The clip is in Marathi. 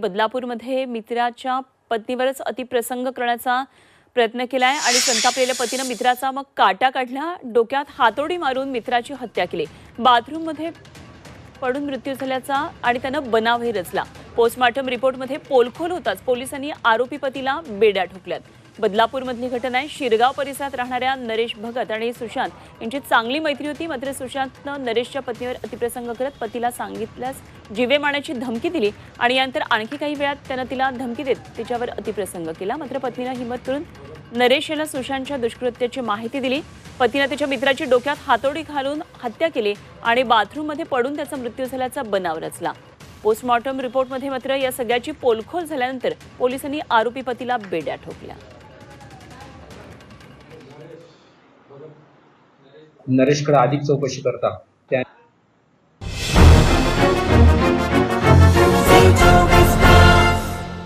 बदलापूरमध्ये मित्राच्या पत्नीवरच अतिप्रसंग करण्याचा प्रयत्न केलाय आणि संतापलेल्या पतीनं मित्राचा मग काटा काढला डोक्यात हातोडी मारून मित्राची हत्या केली. बाथरूममध्ये पडून मृत्यू झाल्याचा आणि त्यानं बनावही रचला. पोस्टमार्टम रिपोर्टमध्ये पोलखोल होताच पोलिसांनी आरोपी पतीला बेड्या ठोकल्यात. बदलापूरमधली घटना आहे. शिरगाव परिसरात राहणाऱ्या नरेश भगत आणि सुशांत यांची चांगली मैत्री होती. मात्र सुशांतनं नरेशच्या पत्नीवर अतिप्रसंग करत पतीला सांगितल्यास जीवे मारण्याची धमकी दिली आणि यानंतर आणखी काही वेळात त्यानं तिला धमकी देत तिच्यावर अतिप्रसंग केला. मात्र पत्नीनं हिंमत करून नरेश याला सुशांतच्या दुष्कृत्याची माहिती दिली. पतीनं त्याच्या मित्राची डोक्यात हातोडी घालून हत्या केली आणि बाथरूममध्ये पडून त्याचा मृत्यू झाल्याचा बनाव रचला. पोस्टमॉर्टम रिपोर्टमध्ये मात्र या सगळ्याची पोलखोल झाल्यानंतर पोलिसांनी आरोपी पतीला बेड्या ठोकल्या. नरेशकडे अधिक चौकशी करता.